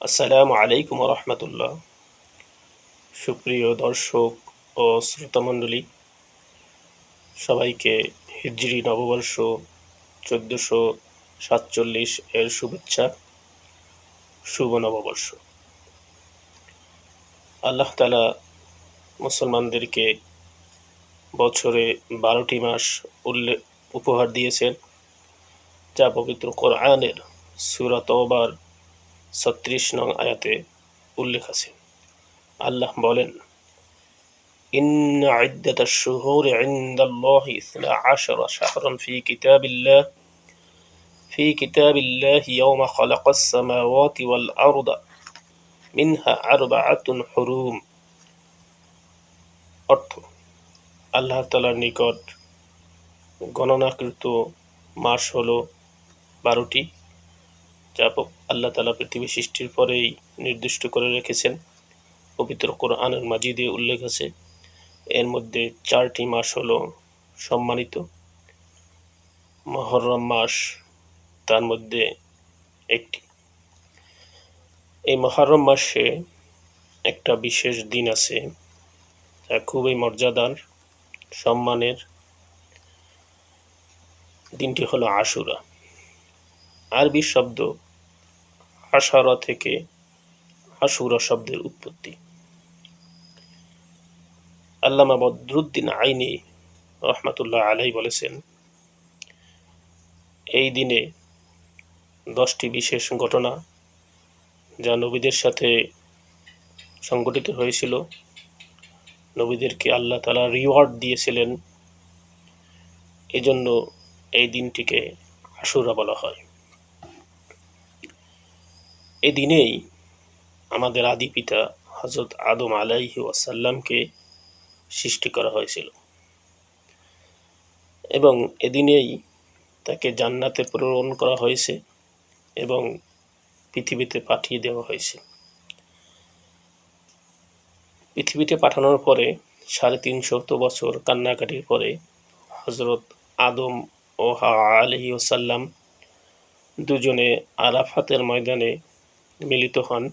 আসসালামু আলাইকুম রহমতুল্লাহ সুপ্রিয় দর্শক ও শ্রোতামণ্ডলী, সবাইকে হিজরি নববর্ষ চোদ্দোশো সাতচল্লিশ এর শুভেচ্ছা, শুভ নববর্ষ। আল্লাহ তালা মুসলমানদেরকে বছরে বারোটি মাস উল্লেখ উপহার দিয়েছেন, যা পবিত্র কোরআনের সুরাত ওবার ছত্রিশ নং আয়াতে উল্লেখ আছে আল্লাহ বলেন إن عدة الشهور عند الله اثنا عشر شهرا في كتاب الله في كتاب الله يوم خلق السماوات والأرض منها أربعة حروم অর্থ আল্লাহ তালার নিকট গণনাকৃত মাস হলো বারোটি যা আল্লাহ তালা পৃথিবী সৃষ্টির পরেই নির্দিষ্ট করে রেখেছেন। পবিত্র কোরআনের মাজিদে উল্লেখ আছে, এর মধ্যে চারটি মাস হলো সম্মানিত। মহরম মাস তার মধ্যে একটি। এই মহরম মাসে একটা বিশেষ দিন আছে, যা খুবই মর্যাদার, সম্মানের। দিনটি হলো আশুরা। আরবি শব্দ আশারা থেকে আশুরা শব্দের উৎপত্তি। আল্লামা বদরুদ্দিন আইনি রহমাতুল্লাহ আলাই বলেছেন, এই দিনে দশটি বিশেষ ঘটনা যা নবীদের সাথে সংগঠিত হয়েছিল, নবীদেরকে আল্লাহ তালা রিওয়ার্ড দিয়েছিলেন। এজন্য এই দিনটিকে আশুরা বলা হয়। এ দিনেই আমাদের আদি পিতা হজরত আদম আলাইহি ওয়াসাল্লামকে সৃষ্টি করা হয়েছিল। এবং এদিনেই তাকে জান্নাতে প্রেরণ করা হয়েছে এবং পৃথিবীতে পাঠিয়ে দেওয়া হয়েছে। পৃথিবীতে পাঠানোর পরে সাড়ে তিনশত বছর কান্নাকাটির পরে হজরত আদম ও হা আলহি ওসাল্লাম দুজনে আরাফাতের ময়দানে মিলিত হন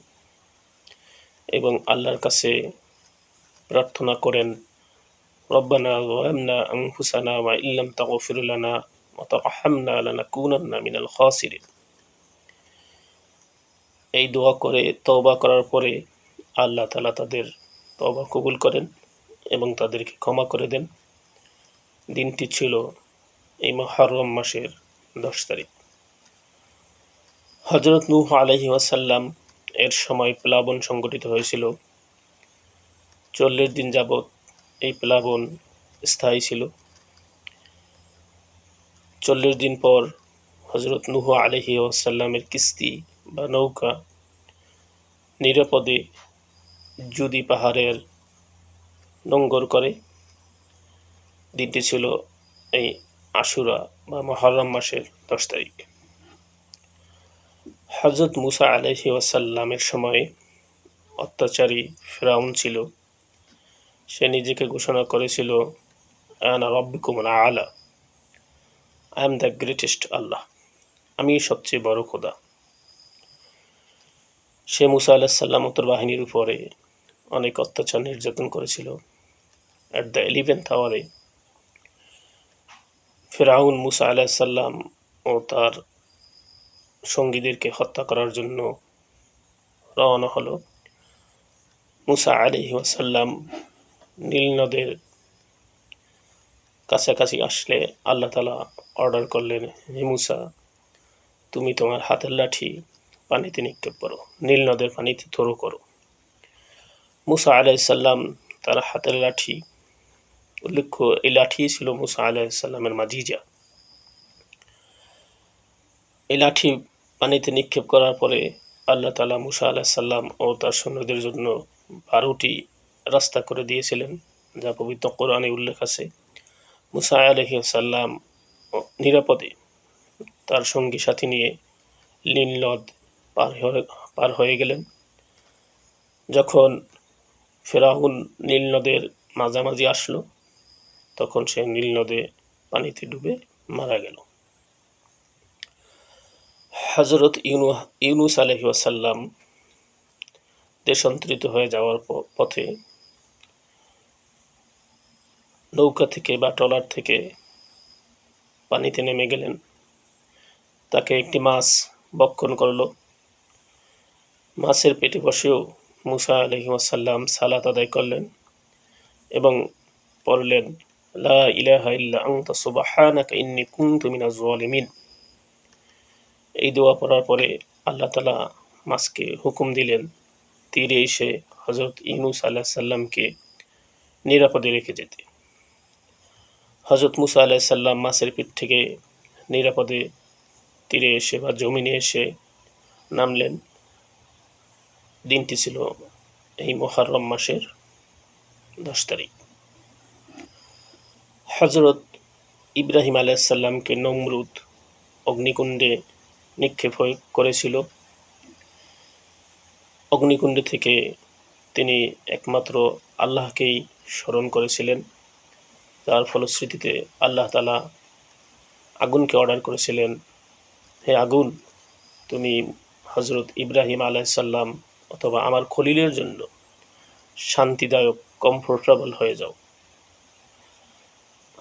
এবং আল্লাহর কাছে প্রার্থনা করেন, রব্বানা এই দোয়া করে, তওবা করার পরে আল্লাহ তালা তাদের তওবা কবুল করেন এবং তাদেরকে ক্ষমা করে দেন। দিনটি ছিল এই মহরম মাসের দশ তারিখ। হজরত নূহ আলহি ওয়াসাল্লাম এর সময় প্লাবন সংগঠিত হয়েছিল। চল্লিশ দিন যাবৎ এই প্লাবন স্থায়ী ছিল। চল্লিশ দিন পর হজরত নুহ আলহি ওয়াসাল্লামের কিস্তি বা নৌকা নিরাপদে জুদি পাহাড়ের নোঙ্গর করে। দিনটি ছিল এই আশুরা বা মহরম মাসের দশ তারিখ। হজরত মুসা আলহি ওয়াসাল্লামের সময় অত্যাচারী ফেরাউন ছিল। সে নিজেকে ঘোষণা করেছিল, আনা রব্বিকুমন আলা I am the greatest Allah আমি সবচেয়ে বড় খোদা। সে মুসা আলাহিসাল্লাম উত্তর বাহিনীর উপরে অনেক অত্যাচার নির্যাতন করেছিল। অ্যাট দ্য ইলেভেন্থ আওয়ারে ফেরাউন মুসা আলাহিসাল্লাম ও তার সঙ্গীদেরকে হত্যা করার জন্য রওনা হলো। মুসা আলি ওয়াসাল্লাম নীল নদের কাছাকাছি আসলে আল্লাহ তালা অর্ডার করলেন, হে মুসা, তুমি তোমার হাতের লাঠি পানিতে নিক্ষেপ করো, নীল নদের পানিতে থরো করো। মুসা আলাইসাল্লাম তার হাতের লাঠি উল্লেখ্য এই লাঠি ছিল মুসা আলাইসাল্লামের মাজিজা। এই লাঠি পানিতে নিক্ষেপ করার পরে আল্লাহ তালা মুসা আল্লাহ সাল্লাম ও তার সৈন্যদের জন্য বারোটি রাস্তা করে দিয়েছিলেন, যা পবিত্র কোরআনে উল্লেখ আছে। মুসা আলহি সাল্লাম নিরাপদে তার সঙ্গী সাথী নিয়ে নীল নদ পার হয়ে পার হয়ে গেলেন। যখন ফেরাহুন নীল নদের মাঝামাঝি আসলো, তখন সে নীল নদে পানিতে ডুবে মারা গেল। হজরত ইউনু ইউনুস আলহি ওয়াসাল্লাম দেশান্তরিত হয়ে যাওয়ার পথে নৌকা থেকে বা ট্রলার থেকে পানিতে নেমে গেলেন। তাকে একটি মাছ বক্ষণ করল। মাছের পেটে বসেও মুসা আলহিমাসাল্লাম সালাত আদায় করলেন এবং পড়লেন, লা ইলাহা ইল্লা আনতা সুবহানাকা ইন্নী কুনতু মিনাজ জালিমিন। এই দোয়া পড়ার পরে আল্লাহ তালা মাছকে হুকুম দিলেন, তীরে এসে হজরত ইনুস আল্লাহ সাল্লামকে নিরাপদে রেখে যেতে। হজরত মুসা আল্লাহ সাল্লাম মাছের পিঠ থেকে নিরাপদে তীরে এসে বা জমিনে এসে নামলেন। দিনটি ছিল এই মহারম মাসের দশ তারিখ। হজরত ইব্রাহিম আলাইসাল্লামকে নমরুদ অগ্নিকুণ্ডে নিক্ষেপ হয়ে করেছিল। অগ্নিকুণ্ড থেকে তিনি একমাত্র আল্লাহকেই স্মরণ করেছিলেন। তার ফলশ্রুতিতে আল্লাহ তালা আগুনকে অর্ডার করেছিলেন, হে আগুন, তুমি হজরত ইব্রাহিম আলাইসাল্লাম অথবা আমার খলিলের জন্য শান্তিদায়ক কমফোর্টেবল হয়ে যাও।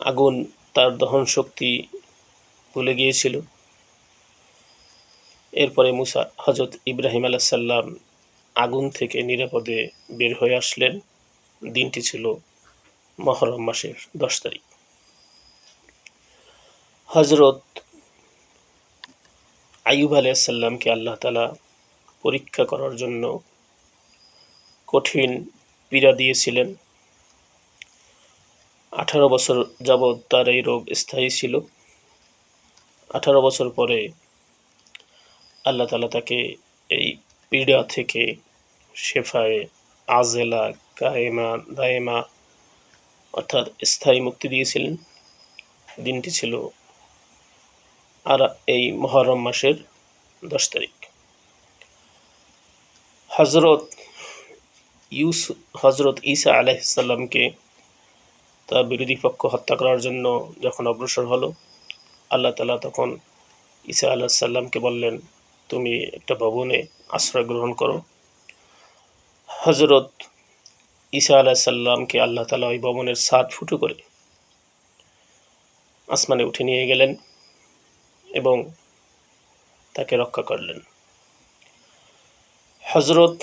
আগুন তার দহন শক্তি ভুলে গিয়েছিল। এরপরে মুসা হজরত ইব্রাহিম আলাইসাল্লাম আগুন থেকে নিরাপদে বের হয়ে আসলেন। দিনটি ছিল মহরম মাসের দশ তারিখ। হজরত আইব আলাইসাল্লামকে আল্লাহ তালা পরীক্ষা করার জন্য কঠিন পীড়া দিয়েছিলেন। আঠারো বছর যাবৎ তার এই রোগ স্থায়ী ছিল। আঠারো বছর পরে আল্লাহ তালা তাকে এই পীড়া থেকে শেফায় আজেলা, কায়েমা, দায়েমা অর্থাৎ স্থায়ী মুক্তি দিয়েছিলেন। দিনটি ছিল আর এই মহরম মাসের দশ তারিখ। হজরত ইউস হজরত ঈসা আলাইসাল্লামকে তার বিরোধী পক্ষ হত্যা করার জন্য যখন অগ্রসর হলো, আল্লাহ তালা তখন ঈসা আল্লাহ সাল্লামকে বললেন তুমি একটা ভবনে আশ্রয় গ্রহণ করো। হজরত ঈসা আল্লাহ সাল্লামকে আল্লাহ তালা ওই ভবনের সাত ফুটো করে আসমানে উঠে নিয়ে গেলেন এবং তাকে রক্ষা করলেন। হজরত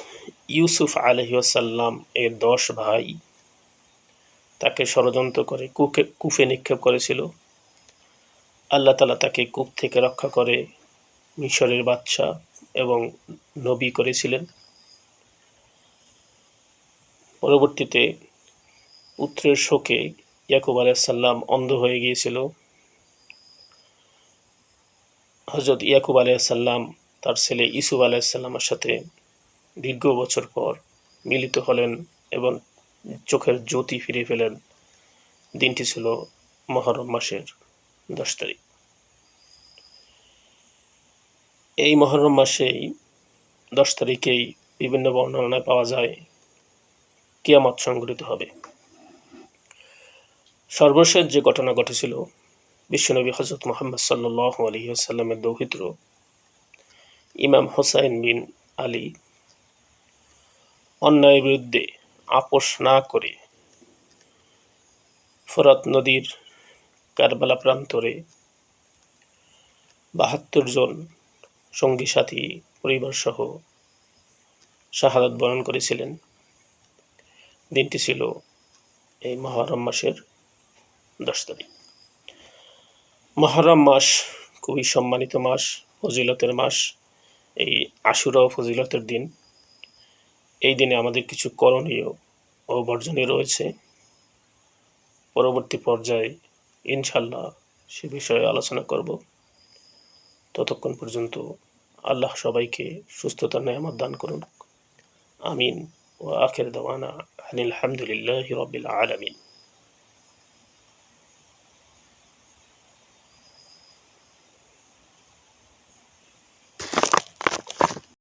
ইউসুফ আলহিউসাল্লাম এর দশ ভাই তাকে ষড়যন্ত্র করে কুকে, কুফে নিক্ষেপ করেছিল। আল্লাহ তালা তাকে কূপ থেকে রক্ষা করে মিশরের বাচ্চা এবং নবী করেছিলেন। পরবর্তীতে পুত্রের শোকে ইয়াকুব আলাইসাল্লাম অন্ধ হয়ে গিয়েছিল। হজরত ইয়াকুব আলাইসাল্লাম তার ছেলে ইসুফ আলাইসাল্লামের সাথে দীর্ঘ বছর পর মিলিত হলেন এবং চোখের জ্যোতি ফিরে পেলেন দিনটি ছিল মহরম মাসের দশ তারিখ। এই মহরম মাসেই, দশ তারিখেই বিভিন্ন বর্ণনায় পাওয়া যায় কিয়ামত সংঘটিত হবে। সর্বশেষ যে ঘটনা ঘটেছিল, বিশ্বনবী হজরত মোহাম্মদ সাল্লাহ আলহিহাসাল্লামের দৌহিত্র, ইমাম হোসাইন বিন আলী অন্যায়ের বিরুদ্ধে আপোষ না করে ফরাত নদীর কারবালা প্রান্তরে বাহাত্তর জন সঙ্গী, সাথী, পরিবার সহ শাহাদত বরণ করেছিলেন। দিনটি ছিল এই মহরম মাসের দশ তারিখ। মহরম মাস খুবই সম্মানিত মাস, ফজিলতের মাস। এই আশুরা ফজিলতের দিন। এই দিনে আমাদের কিছু করণীয় ও বর্জনীয় রয়েছে। পরবর্তী পর্যায়ে ইনশাল্লাহ সে বিষয়ে আলোচনা করব। ততক্ষণ পর্যন্ত আল্লাহ সবাইকে সুস্থতার নেয়ামত দান করুন। আমিন। ও আখের দাওয়ানা আনিল আলহামদুলিল্লাহ রবিল আলমিন।